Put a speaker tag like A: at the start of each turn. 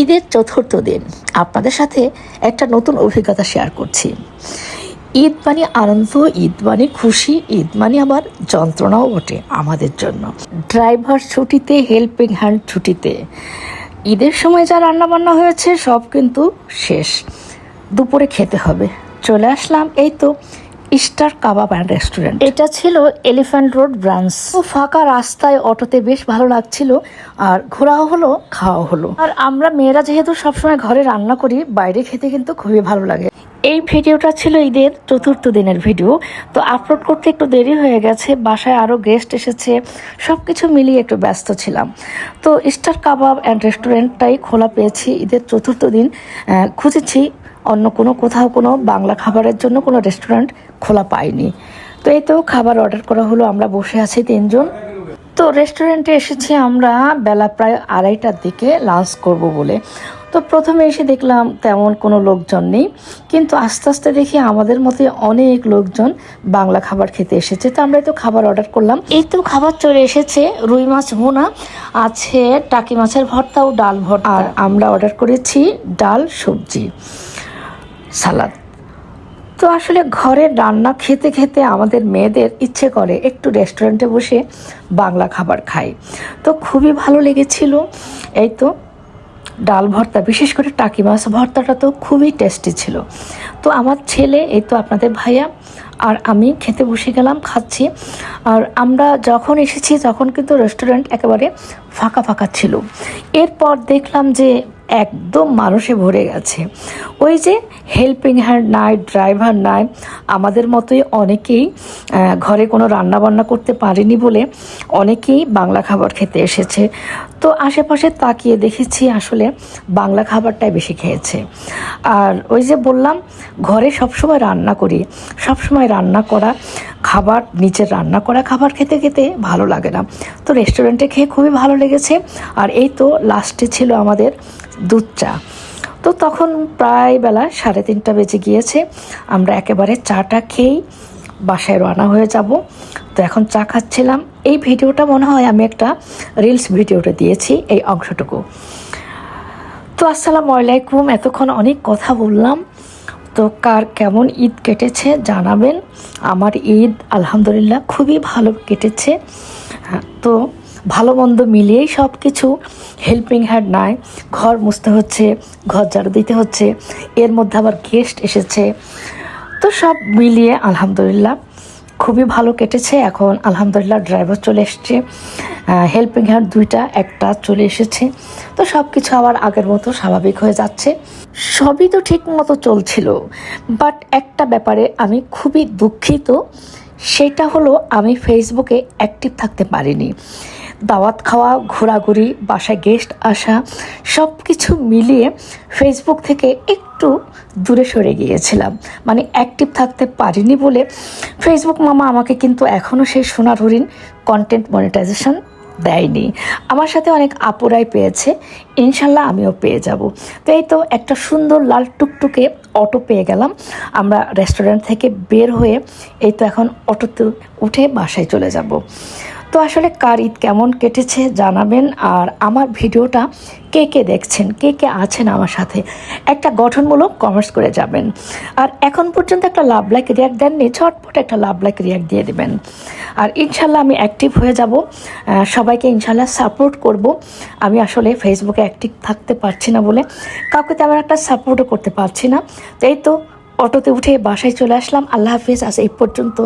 A: ঈদের চতুর্থ দিন। আপনাদের সাথে একটা নতুন অভিজ্ঞতা শেয়ার করছি। ঈদ মানে আনন্দ, ঈদ মানে খুশি, ঈদ মানে আবার যন্ত্রণাও বটে আমাদের জন্য। ড্রাইভার ছুটিতে হেল্পিং হ্যান্ড ছুটিতে। ঈদের সময় যা রান্নাবান্না হয়েছে সব কিন্তু শেষ। দুপুরে খেতে হবে। চলে আসলাম এই তো স্টার কাবাব অ্যান্ড রেস্টুরেন্ট। এটা ছিল এলিফ্যান্ট রোড ব্রাঞ্চ। তো ফাঁকা রাস্তায় অটোতে বেশ ভালো লাগছিল আর ঘোরাও হলো খাওয়া হলো। আর আমরা মেয়েরা যেহেতু সবসময় ঘরে রান্না করি বাইরে খেতে কিন্তু খুবই ভালো লাগে। এই ভিডিওটা ছিল ঈদের চতুর্থ দিনের ভিডিও তো আপলোড করতে একটু দেরি হয়ে গেছে বাসায় আরও গেস্ট এসেছে সব কিছু মিলিয়ে একটু ব্যস্ত ছিলাম। তো স্টার কাবাব অ্যান্ড রেস্টুরেন্টটাই খোলা পেয়েছি ঈদের চতুর্থ দিন খুঁজেছি অন্য কোনো কোথাও কোনো বাংলা খাবারের জন্য কোনো রেস্টুরেন্ট খোলা পাইনি তো এই তো খাবার অর্ডার করা হলো, আমরা বসে আছি তিনজন। তো রেস্টুরেন্টে এসেছি আমরা বেলা প্রায় আড়াইটার দিকে, লাঞ্চ করব বলে। তো প্রথমে এসে দেখলাম তেমন কোনো লোকজন নেই, কিন্তু আস্তে আস্তে দেখি আমাদের মতে অনেক লোকজন বাংলা খাবার খেতে এসেছে। তো আমরা তো খাবার অর্ডার করলাম। এই তো খাবার চলে এসেছে, রুই মাছ ভুনা, আছে টাকি মাছের ভর্তা ও ডাল ভর্তা। আর আমরা অর্ডার করেছি ডাল সবজি। সালাদ। তো আসলে ঘরে রান্না খেতে খেতে আমাদের মেয়েদের ইচ্ছে করে একটু রেস্টুরেন্টে বসে বাংলা খাবার খাই। তো খুবই ভালো লেগেছিল। এই তো ডাল ভর্তা, বিশেষ করে টাকি মাছ ভর্তাটা তো খুবই টেস্টি ছিল। তো আমার ছেলে, এই তো আপনাদের ভাইয়া আর আমি খেতে বসে গেলাম, খাচ্ছি। আর আমরা যখন এসেছি, তখন কিন্তু রেস্টুরেন্ট একেবারে ফাঁকা ফাঁকা ছিল। এরপর দেখলাম যে একদম মানুষে ভরে গেছে। ওই যে হেল্পিং হ্যান্ড নাই ড্রাইভার নাই, আমাদের মতোই অনেকেই ঘরে কোনো রান্না বান্না করতে পারেনি বলে অনেকেই বাংলা খাবার খেতে এসেছে। তো আশেপাশে তাকিয়ে দেখেছি আসলে বাংলা খাবারটাই বেশি খেয়েছে। আর ওই যে বললাম, ঘরে সবসময় রান্না করি, সবসময় রান্না করা খাবার নিচের রান্না করা খাবার খেতে খেতে ভালো লাগে না। তো রেস্টুরেন্টে খেয়ে খুবই ভালো লেগেছে। আর এই তো লাস্টে ছিল আমাদের দুধ চা। তো তখন প্রায় বেলা সাড়ে তিনটা বেজে গিয়েছে। আমরা একেবারে চাটা খেয়েই বাসায় রানা হয়ে যাব। তো এখন চা খাচ্ছিলাম। এই ভিডিওটা মনে হয় আমি একটা রিলস ভিডিওটা দিয়েছি এই অংশটুকু। তো আসসালামু আলাইকুম। এতক্ষণ অনেক কথা বললাম। তো কার কেমন ঈদ কেটেছে জানাবেন। আমার ঈদ আলহামদুলিল্লাহ খুবই ভালো কেটেছে। হ্যাঁ, তো ভালো মন্দ মিলিয়েই সব কিছু হেল্পিং হ্যান্ড নাই ঘর মুছতে হচ্ছে ঘর ঝাড়ু দিতে হচ্ছে এর মধ্যে আবার গেস্ট এসেছে। তো সব মিলিয়ে আলহামদুলিল্লাহ। খুবই ভালো কেটেছে। এখন আলহামদুলিল্লাহ ড্রাইভার চলে এসছে। হেল্পিং হ্যান্ড দুইটা, একটা চলে এসেছে। তো সব কিছু আবার আগের মতো স্বাভাবিক হয়ে যাচ্ছে। সবই তো ঠিক মতো চলছিল। বাট একটা ব্যাপারে আমি খুবই দুঃখিত, সেটা হলো আমি ফেসবুকে অ্যাক্টিভ থাকতে পারিনি। দাওয়াত খাওয়া, ঘোরাঘুরি, বাসায় গেস্ট আসা সব কিছু মিলিয়ে ফেসবুক থেকে একটু দূরে সরে গিয়েছিলাম। মানে অ্যাক্টিভ থাকতে পারিনি বলে ফেসবুক মামা আমাকে কিন্তু এখনও সেই সোনার হরিণ কন্টেন্ট মনিটাইজেশন দেয়নি। আমার সাথে অনেক আপুরাই পেয়েছে, ইনশাল্লাহ আমিও পেয়ে যাব। তো এই তো একটা সুন্দর লাল টুকটুকে অটো পেয়ে গেলাম। আমরা রেস্টুরেন্ট থেকে বের হয়ে এই তো এখন অটোতে উঠে বাসায় চলে যাব। তো আসলে কার ঈদ কেমন কেটেছে জানাবেন। আর আমার ভিডিওটা কে কে দেখছেন, কে কে আছেন আমার সাথে, একটা গঠনমূলক কমেন্টস করে যাবেন। আর এখন পর্যন্ত একটা লাভ লাইক রিয়াক্ট দেননি, ঝটপট একটা লাভ লাইক রিয়াক্ট দিয়ে দেবেন। আর ইনশাল্লাহ আমি অ্যাক্টিভ হয়ে যাব। সবাইকে ইনশাল্লাহ সাপোর্ট করব। আমি আসলে ফেসবুকে অ্যাক্টিভ থাকতে পারছি না বলে, কাউকে তেমন একটা সাপোর্টও করতে পারছি না। তাই তো, অটোতে উঠে বাসায় চলে আসলাম। আল্লাহ হাফিজ, আজ এই পর্যন্ত।